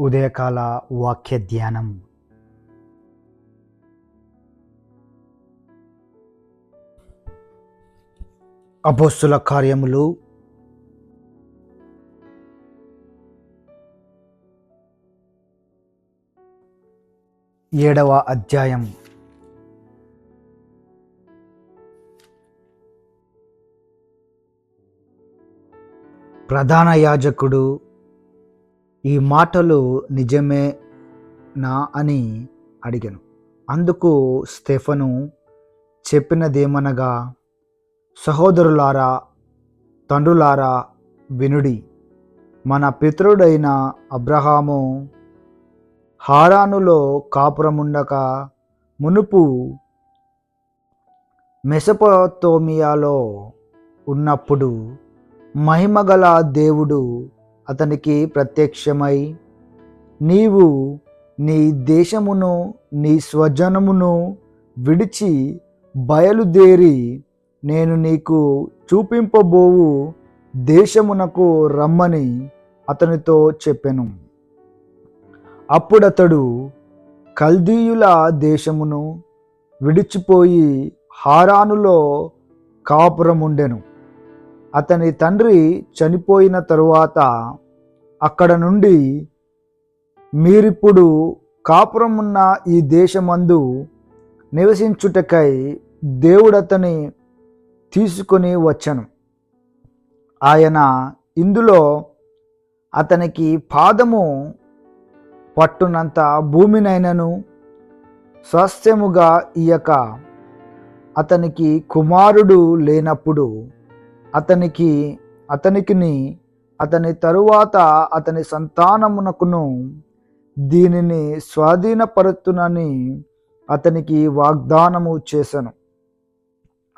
ఉదయకాల వాక్య ధ్యానం. అపోస్తుల కార్యములు. ఏడవ అధ్యాయం. ప్రధాన యాజకుడు ఈ మాటలు నిజమేనా అని అడిగాను. అందుకు స్టెఫను చెప్పినదేమనగా సహోదరులారా తండ్రులారా వినుడి మన పితరుడైన అబ్రహాము హారానులో కాపురముండక మునుపు మెసపోతోమియాలో ఉన్నప్పుడు మహిమగల దేవుడు అతనికి ప్రత్యక్షమై నీవు నీ దేశమును నీ స్వజనమును విడిచి బయలుదేరి నేను నీకు చూపింపబోవు దేశమునకు రమ్మని అతనితో చెప్పెను. అప్పుడతడు కల్దీయుల దేశమును విడిచిపోయి హారానులో కాపురముండెను. అతని తండ్రి చనిపోయిన తరువాత అక్కడ నుండి మీరిప్పుడు కాపురమున్న ఈ దేశమందు నివసించుటకై దేవుడతని తీసుకొని వచ్చను. ఆయన ఇందులో అతనికి పాదము పట్టునంత భూమినైనను స్వాస్థ్యముగా ఇయక అతనికి కుమారుడు లేనప్పుడు అతనికి అతనికిని అతని తరువాత అతని సంతానమునకును దీనిని స్వాధీనపరుతునని అతనికి వాగ్దానము చేశాను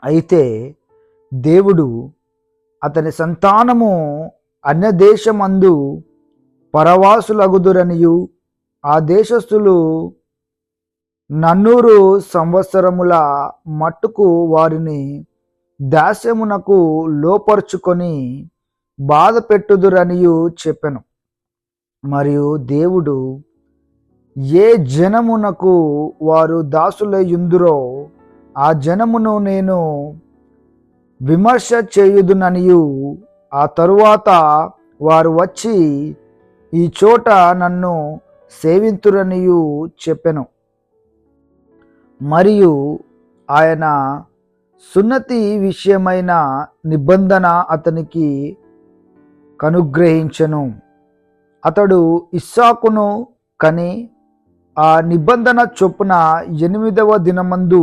అయితే దేవుడు అతని సంతానము అన్యదేశమందు పరవాసులగుదురనియు ఆ దేశస్థులు నన్నూరు సంవత్సరముల మట్టుకు వారిని దాస్యమునకు లోపరుచుకొని బాధ పెట్టుదురనియు చెప్పెను. మరియు దేవుడు ఏ జనమునకు వారు దాసులయ్యుందురో ఆ జనమును నేను విమర్శ చేయుదుననియు ఆ తరువాత వారు వచ్చి ఈ చోట నన్ను సేవింతురనియు చెప్పెను. మరియు ఆయన సున్నతి విషయమైన నిబంధన అతనికి కనుగ్రహించెను. అతడు ఇస్సాకును కని ఆ నిబంధన చొప్పున ఎనిమిదవ దినమందు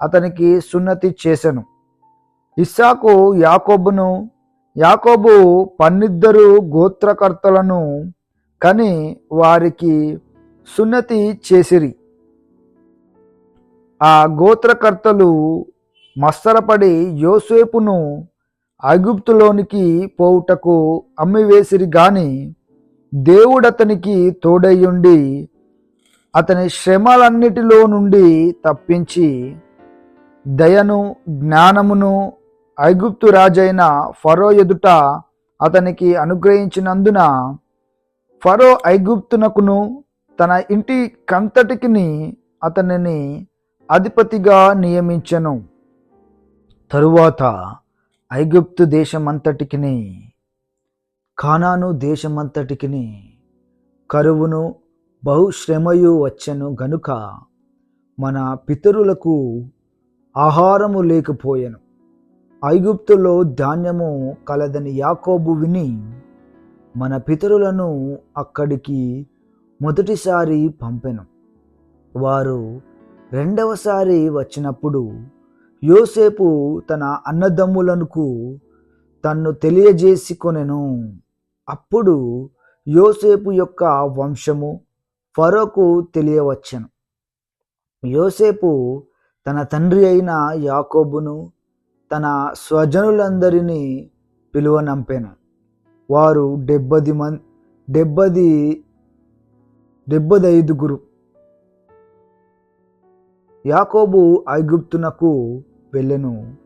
అతనికి సున్నతి చేశను ఇస్సాకు యాకోబును యాకోబు పన్నిద్దరు గోత్రకర్తలను కని వారికి సున్నతి చేసిరి. ఆ గోత్రకర్తలు మస్తరపడి యోసేపును ఐగుప్తులోనికి పోవుటకు అమ్మివేసిరి గాని దేవుడతనికి తోడయ్యుండి అతని శ్రమలన్నిటిలో నుండి తప్పించి దయను జ్ఞానమును ఐగుప్తు రాజైన ఫరో ఎదుట అతనికి అనుగ్రహించినందున ఫరో ఐగుప్తునకును తన ఇంటి కంతటికిని అతనిని అధిపతిగా నియమించను. తరువాత ఐగుప్తు దేశమంతటికిని కానాను దేశమంతటికిని కరువును బహుశ్రమయు వచ్చెను గనుక మన పితరులకు ఆహారము లేకపోయెను. ఐగుప్తులో ధాన్యము కలదని యాకోబు విని మన పితరులను అక్కడికి మొదటిసారి పంపెను. వారు రెండవసారి వచ్చినప్పుడు యోసేపు తన అన్నదమ్ములకు తన్ను తెలియజేసుకొనెను. అప్పుడు యోసేపు యొక్క వంశము ఫరోకు తెలియవచ్చెను. యోసేపు తన తండ్రి అయిన యాకోబును తన స్వజనులందరినీ పిలువనంపెను. వారు డెబ్బది మంది డెబ్బది డెబ్బదైదుగురు. యాకోబు ఐగుప్తునకు వెళ్ళెను.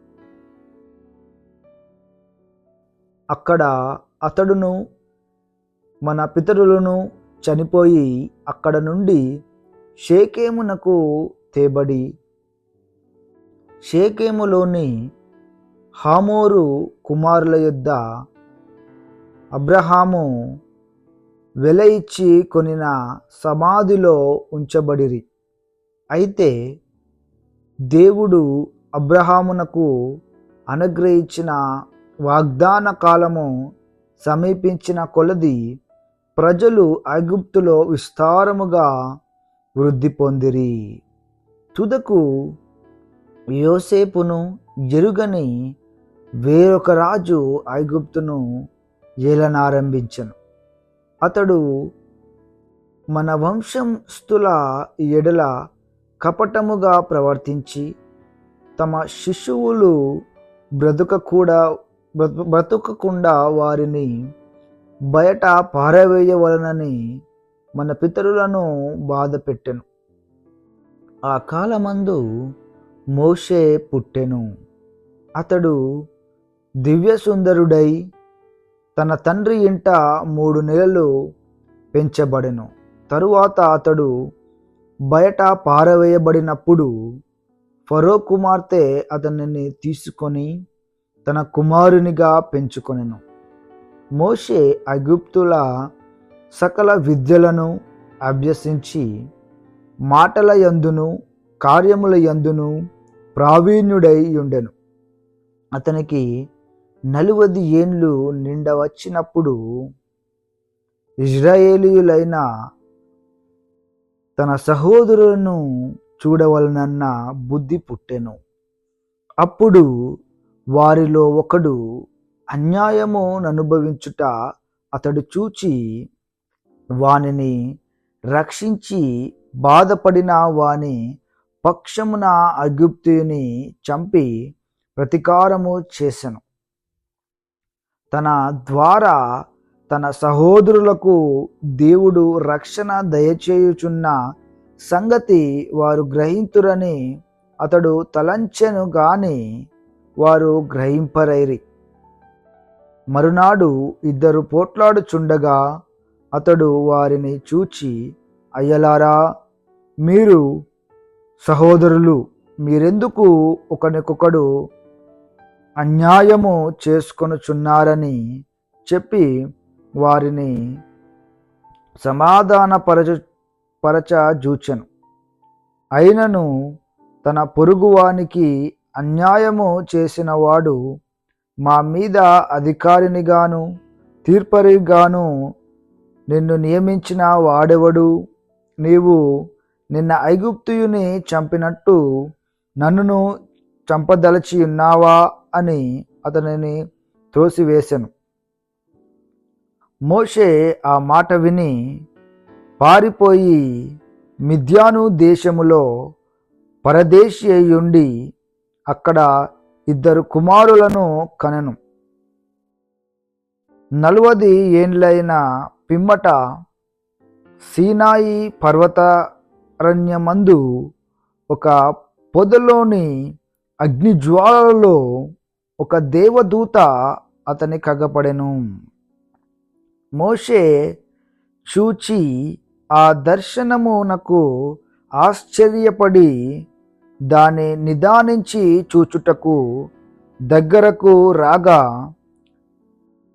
అక్కడ అతడును మన పితరులను చనిపోయి అక్కడ నుండి షేకేమునకు తేబడి షేకేములోని హామోరు కుమారుల యొద్ద అబ్రహాము వెల ఇచ్చి కొనిన సమాధిలో ఉంచబడిరి. అయితే దేవుడు అబ్రహామునకు అనుగ్రహించిన వాగ్దాన కాలము సమీపించిన కొలది ప్రజలు ఐగుప్తులో విస్తారముగా వృద్ధి పొందిరి. తుదకు యోసేపును జరుగని వేరొక రాజు ఐగుప్తును ఏలనారంభించను. అతడు మన వంశంస్తుల ఎడల కపటముగా ప్రవర్తించి తమ శిశువులు బ్రతుక కూడా బ్రతుకకుండా వారిని బయట పారవేయవలనని మన పితరులను బాధ పెట్టెను. ఆ కాలమందు మోషే పుట్టెను. అతడు దివ్య సుందరుడై తన తండ్రి ఇంట మూడు నెలలు పెంచబడెను. తరువాత అతడు బయట పారవేయబడినప్పుడు ఫరో కుమార్తె అతనిని తీసుకొని తన కుమారునిగా పెంచుకొనెను. మోషే అగుప్తుల సకల విద్యలను అభ్యసించి మాటల యందును కార్యముల యందును ప్రావీణ్యుడై ఉండెను. అతనికి నలువది ఏండ్లు నిండవచ్చినప్పుడు ఇజ్రాయేలీయులైన తన సహోదరులను చూడవలనన్న బుద్ధి పుట్టెను. అప్పుడు వారిలో ఒకడు అన్యాయము అనుభవించుట అతడు చూచి వానిని రక్షించి బాధపడిన వాని పక్షమున అగుప్తిని చంపి ప్రతీకారము చేసెను. తన ద్వారా తన సహోదరులకు దేవుడు రక్షణ దయచేయుచున్న సంగతి వారు గ్రహింతురని అతడు తలంచెను గాని వారు గ్రహింపరైరి. మరునాడు ఇద్దరు పోట్లాడుచుండగా అతడు వారిని చూచి అయ్యలారా మీరు సహోదరులు మీరెందుకు ఒకనికొకడు అన్యాయము చేసుకొనుచున్నారని చెప్పి వారిని సమాధానపరచు జూచెను. అయినను తన పొరుగువానికి అన్యాయము చేసినవాడు మా మీద అధికారినిగాను తీర్పరిగాను నిన్ను నియమించిన వాడెవడు? నీవు నిన్న ఐగుప్తుయుని చంపినట్టు నన్నును చంపదలచి ఉన్నావా? అని అతనిని త్రోసివేశను మోషే ఆ మాట విని పారిపోయి మిథ్యాను దేశములో పరదేశి అయ్యుండి అక్కడ ఇద్దరు కుమారులను కనెను. నలువది ఏండ్లైన పిమ్మట సీనాయి పర్వతారణ్యమందు ఒక పొదలోని అగ్నిజ్వాలలో ఒక దేవదూత అతని కగపడెను. మోషే చూచి ఆ దర్శనమునకు ఆశ్చర్యపడి దాన్ని నిదానించి చూచుటకు దగ్గరకు రాగా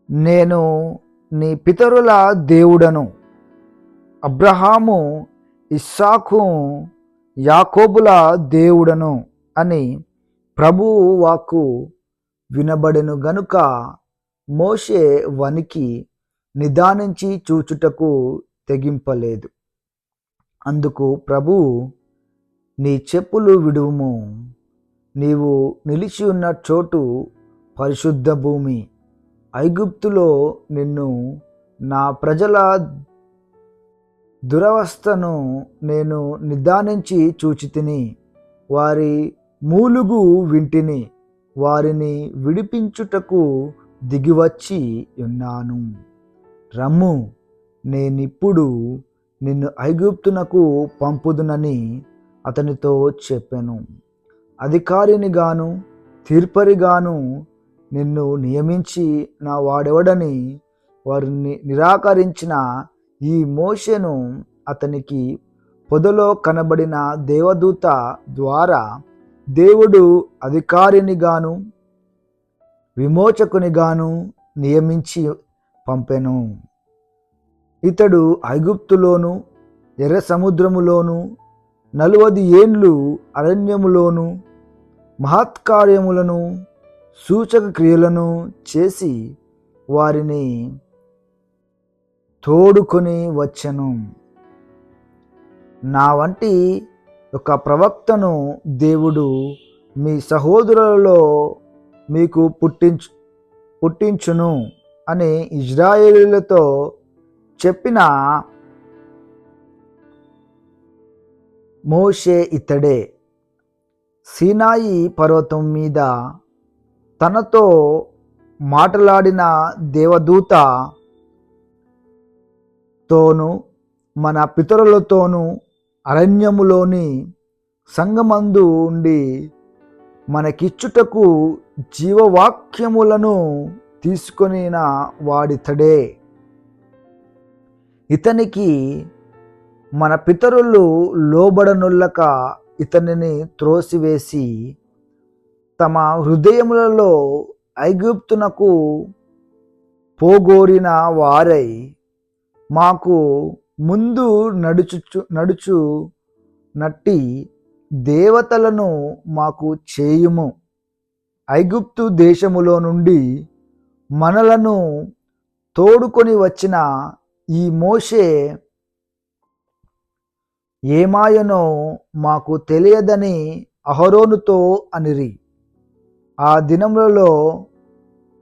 నేను నీ పితరుల దేవుడను అబ్రహాము ఇస్సాకు యాకోబుల దేవుడను అని ప్రభువు వాక్కు వినబడెను గనుక మోషే వనికి నిదానించి చూచుటకు తెగింపలేదు. అందుకు ప్రభువు నీ చెప్పులు విడువుము. నీవు నిలిచి ఉన్న చోటు పరిశుద్ధ భూమి. ఐగుప్తులో నిన్ను నా ప్రజల దురవస్థను నేను నిదానించి చూచితిని. వారి మూలుగు వింటిని. వారిని విడిపించుటకు దిగివచ్చి ఉన్నాను. రమ్ము. నేనిప్పుడు నిన్ను ఐగుప్తునకు పంపుదునని అతనితో చెప్పాను. అధికారినిగాను తీర్పరిగాను నిన్ను నియమించి నా వాడెవడని వారిని నిరాకరించిన ఈ మోషను అతనికి పొదలో కనబడిన దేవదూత ద్వారా దేవుడు అధికారినిగాను విమోచకునిగాను నియమించి పంపెను. ఇతడు ఐగుప్తులోను ఎర్ర సముద్రములోను నలువది ఏండ్లు అరణ్యములోను మహత్కార్యములను సూచక క్రియలను చేసి వారిని తోడుకొని వచ్చెను. నా వంటి ఒక ప్రవక్తను దేవుడు మీ సహోదరులలో మీకు పుట్టించు పుట్టించును అని ఇజ్రాయేలీలతో చెప్పిన మోషే ఇతడే. సీనాయి పర్వతం మీద తనతో మాట్లాడిన దేవదూత తోను మన పితరులతోనూ అరణ్యములోని సంగమందు ఉండి మనకిచ్చుటకు జీవవాక్యములను తీసుకొనిన వాడితడే. ఇతనికి మన పితరులు లోబడనుల్లక ఇతనిని త్రోసివేసి తమ హృదయములలో ఐగుప్తునకు పోగోరిన వారై మాకు ముందు నడుచు నడుచు నట్టి దేవతలను మాకు చేయుము. ఐగుప్తు దేశములో నుండి మనలను తోడుకొని వచ్చిన ఈ మోషే ఏమాయనో మాకు తెలియదని అహరోనుతో అనిరి. ఆ దినములలో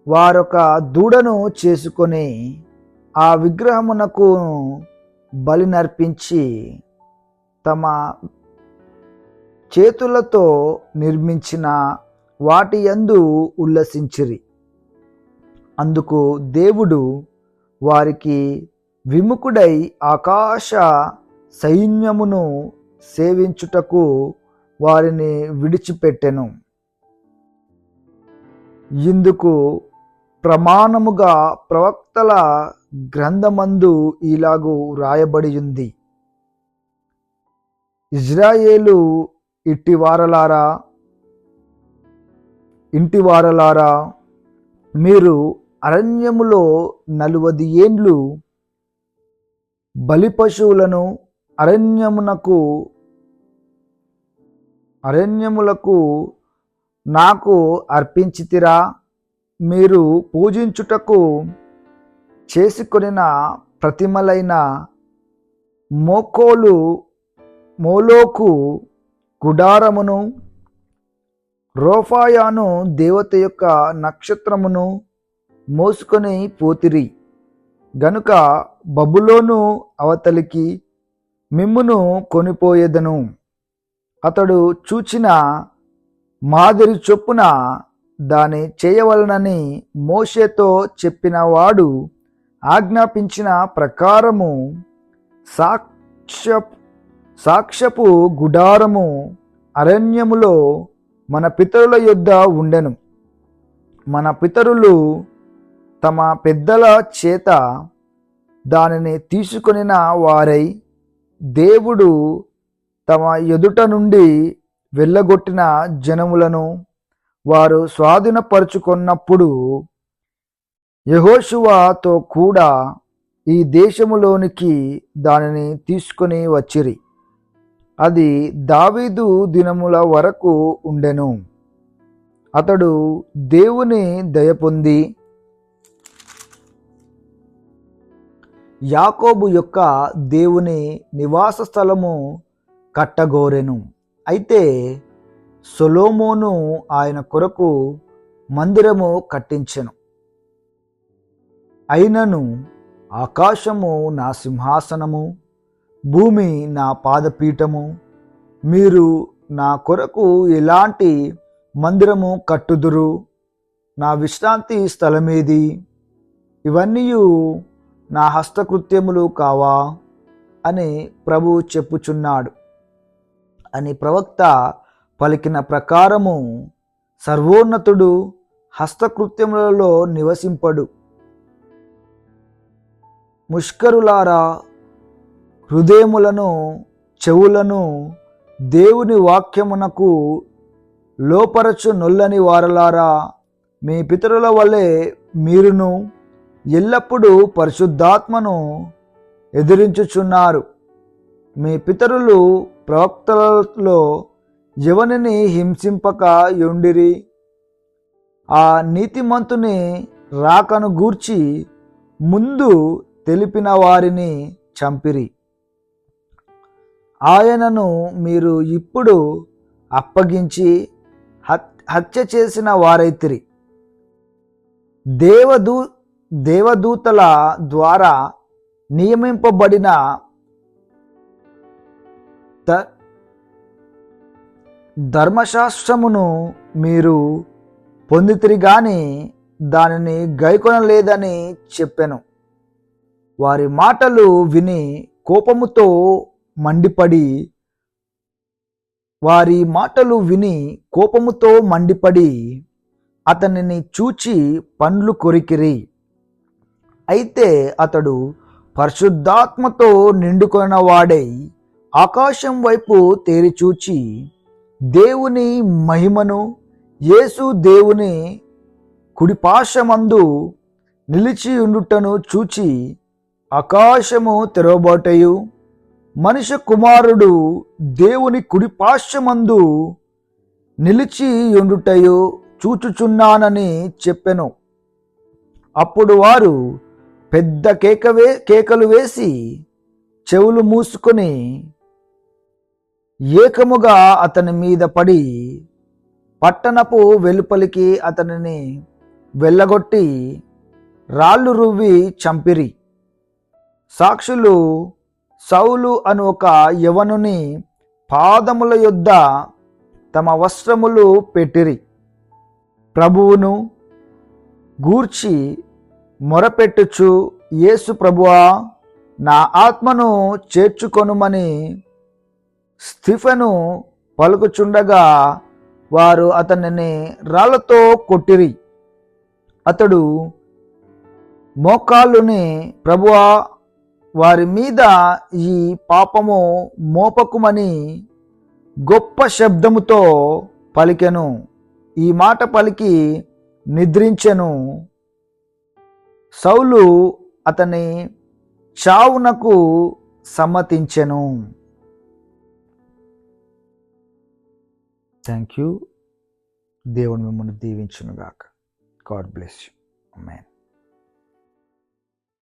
వారొక దూడను చేసుకొని ఆ విగ్రహమునకు బలి నర్పించి తమ చేతులతో నిర్మించిన వాటి యందు ఉల్లసించిరి. అందుకు దేవుడు వారికి విముఖుడై ఆకాశ సైన్యమును సేవించుటకు వారిని విడిచిపెట్టెను. ఇందుకు ప్రమాణముగా ప్రవక్తల గ్రంథమందు ఇలాగు వ్రాయబడి ఉంది. ఇజ్రాయేలు ఇట్టివారలారా ఇంటివారలారా మీరు అరణ్యములో నలువది ఏండ్లు బలి పశువులను అరణ్యమునకు అరణ్యములకు నాకు అర్పించితిరా. మీరు పూజించుటకు చేసుకొనిన ప్రతిమలైన మోకోలు మోలోకు గుడారమును రోఫాయాను దేవత యొక్క నక్షత్రమును మోసుకొని పోతిరి. గనుక బబులోను అవతలికి మిమ్మును కొనిపోయేదను. అతడు చూచిన మాదిరి చొప్పున దాని చేయవలనని మోషేతో చెప్పినవాడు ఆజ్ఞాపించిన ప్రకారము సాక్ష్య సాక్ష్యపు గుడారము అరణ్యములో మన పితరుల యొద్ద ఉండెను. మన పితరులు తమ పెద్దల చేత దానిని తీసుకొనిన వారై దేవుడు తమ ఎదుట నుండి వెళ్ళగొట్టిన జనములను వారు స్వాధీనపరుచుకున్నప్పుడు యహోషువాతో కూడా ఈ దేశములోనికి దానిని తీసుకొని వచ్చిరి. అది దావీదు దినముల వరకు ఉండెను. అతడు దేవుని దయ యాకోబు యొక్క దేవుని నివాస స్థలము కట్టగోరెను. అయితే సొలోమోను ఆయన కొరకు మందిరము కట్టించెను. అయినను ఆకాశము నా సింహాసనము భూమి నా పాదపీఠము మీరు నా కొరకు ఎలాంటి మందిరము కట్టుదురు? నా విశ్రాంతి స్థలమేది? ఇవన్నీ నా హస్తకృత్యములు కావా? అని ప్రభు చెప్పుచున్నాడు. అని ప్రవక్త పలికిన ప్రకారము సర్వోన్నతుడు హస్తకృత్యములలో నివసింపడు. ముష్కరులారా హృదయములను చెవులను దేవుని వాక్యమునకు లోపరచు నొల్లని వారలారా మీ పితరుల వలె మీరును ఎల్లప్పుడూ పరిశుద్ధాత్మను ఎదిరించుచున్నారు. మీ పితరులు ప్రవక్తలలో ఎవనిని హింసింపక యుండిరి? ఆ నీతిమంతుని రాకను గూర్చి ముందు తెలిపిన వారిని చంపిరి. ఆయనను మీరు ఇప్పుడు అప్పగించి హత్- హత్య చేసిన వారైతిరి. దేవదూ దేవదూతల ద్వారా నియమింపబడిన ధర్మశాస్త్రమును మీరు పొందితిరి గాని దానిని గైకొనలేదని చెప్పాను. వారి మాటలు విని కోపముతో మండిపడి వారి మాటలు విని కోపముతో మండిపడి అతనిని చూచి పండ్లు కొరికిరి. అయితే అతడు పరిశుద్ధాత్మతో నిండుకొన వాడై ఆకాశం వైపు తేరిచూచి దేవుని మహిమను యేసు దేవుని కుడిపాశమందు నిలిచి ఉండుటను చూచి ఆకాశము తెరవబోటయు. మనిషి కుమారుడు దేవుని కుడిపాశమందు నిలిచి ఉండుటయు చూచుచున్నానని చెప్పెను. అప్పుడు వారు పెద్ద కేకవే కేకలు వేసి చెవులు మూసుకొని ఏకముగా అతని మీద పడి పట్టణపు వెలుపలికి అతనిని వెళ్ళగొట్టి రాళ్ళు రువ్వి చంపిరి. సాక్షులు సౌలు అను ఒక యవనుని పాదముల యొద్ద తమ వస్త్రములు పెట్టిరి. ప్రభువును గూర్చి మొరపెట్టుచు యేసు ప్రభువా నా ఆత్మను చేర్చుకొనుమని స్టిఫెను పలుకుచుండగా వారు అతనిని రాళ్ళతో కొట్టిరి. అతడు మోకాళ్ళుని ప్రభువా వారి మీద ఈ పాపము మోపకుమని గొప్ప శబ్దముతో పలికెను. ఈ మాట పలికి నిద్రించెను. సౌలు అతని చావునకు సమ్మతించెను. థ్యాంక్ యూ దేవుని మిమ్మల్ని దీవించునుగాక. God bless you man